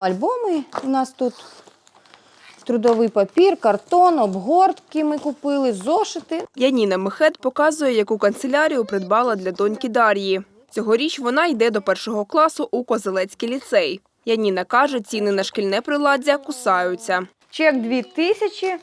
Альбоми у нас тут трудовий папір, картон, обгортки ми купили, зошити. Яніна Мехет показує, яку канцелярію придбала для доньки Дар'ї. Цьогоріч вона йде до першого класу у Козелецький ліцей. Яніна каже, ціни на шкільне приладдя кусаються. Чек 2000.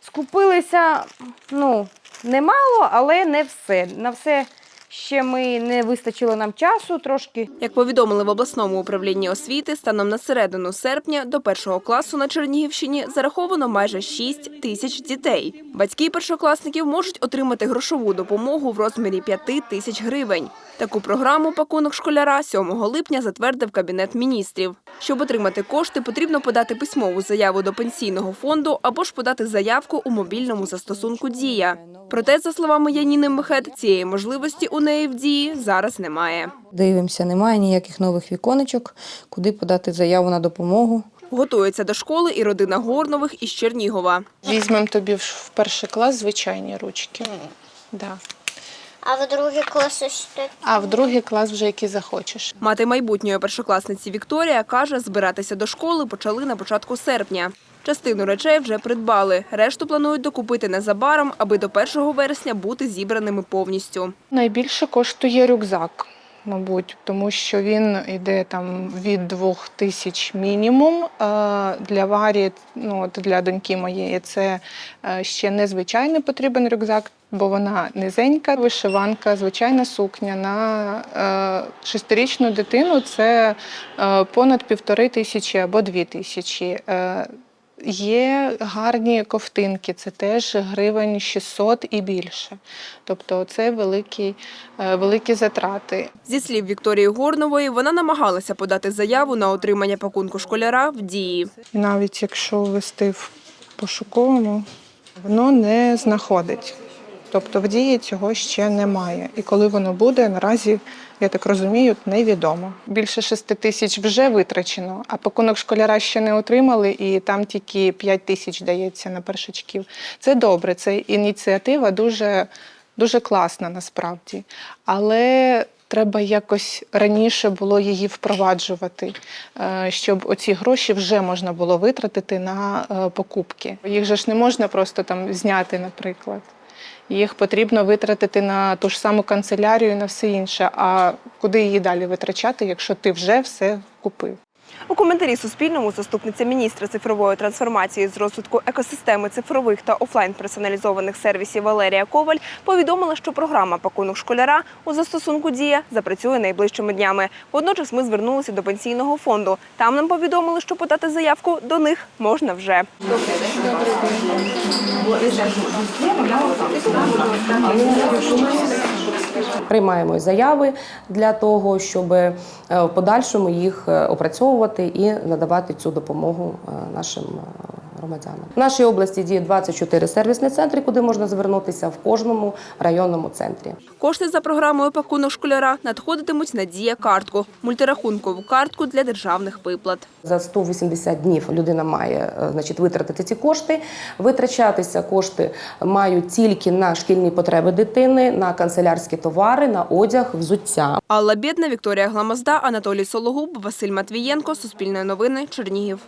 Скупилися, ну, немало, але не все. На все ще ми не вистачило нам часу трошки. Як повідомили в обласному управлінні освіти, станом на середину серпня до першого класу на Чернігівщині зараховано майже 6 тисяч дітей. Батьки першокласників можуть отримати грошову допомогу в розмірі 5 тисяч гривень. Таку програму пакунок школяра 7 липня затвердив Кабінет міністрів. Щоб отримати кошти, потрібно подати письмову заяву до пенсійного фонду або ж подати заявку у мобільному застосунку Дія. Проте, за словами Яніни Мехет, цієї можливості у неї в дії зараз немає. Дивимося, немає ніяких нових віконечок, куди подати заяву на допомогу. Готується до школи і родина Горнових із Чернігова. Візьмемо тобі в в перший клас звичайні ручки. Да. А в другий клас ось. А в другий клас вже які захочеш. Мати майбутньої першокласниці Вікторія каже, збиратися до школи почали на початку серпня. Частину речей вже придбали. Решту планують докупити незабаром, аби до 1 вересня бути зібраними повністю. Найбільше коштує рюкзак, мабуть, тому що він йде там від двох тисяч мінімум. Для Варі, ну от для доньки моєї, це е, ще незвичайний потрібен рюкзак, бо вона низенька, вишиванка, звичайна сукня на е, шестирічну дитину це е, понад півтори тисячі або дві тисячі. Е, Є гарні ковтинки, це теж гривень 600 і більше. Тобто це великі, великі затрати. Зі слів Вікторії Горнової, вона намагалася подати заяву на отримання пакунку школяра в дії. Навіть якщо ввести в пошуковому, воно не знаходить. Тобто в дії цього ще немає. І коли воно буде, наразі, я так розумію, невідомо. Більше 6 тисяч вже витрачено, а пакунок школяра ще не отримали, і там тільки 5 тисяч дається на першачків. Це добре, це ініціатива дуже, дуже класна насправді. Але треба якось раніше було її впроваджувати, е, щоб оці гроші вже можна було витратити на е, покупки. Їх же ж не можна просто там зняти, наприклад. Їх потрібно витратити на ту ж саму канцелярію і на все інше. А куди її далі витрачати, якщо ти вже все купив? Коментарі Суспільному заступниця міністра цифрової трансформації з розвитку екосистеми цифрових та офлайн персоналізованих сервісів Валерія Коваль повідомила, що програма пакунок школяра у застосунку Дія запрацює найближчими днями. Водночас ми звернулися до пенсійного фонду. Там нам повідомили, що подати заявку до них можна вже. Приймаємо заяви для того, щоб е, в подальшому їх е, опрацьовувати і надавати цю допомогу е, нашим е, громадянам. В нашій області діє 24 сервісні центри, куди можна звернутися в кожному районному центрі. Кошти за програмою пакунок школяра надходитимуть на дія картку мультирахункову картку для державних виплат. За 180 днів людина має е, значить, витратити ці кошти. Витрачатися кошти мають тільки на шкільні потреби дитини, на канцелярські товари, на одяг, взуття. Алла Бєдна, Вікторія Гламозда, Анатолій Сологуб, Василь Матвієнко, Суспільне новини, Чернігів.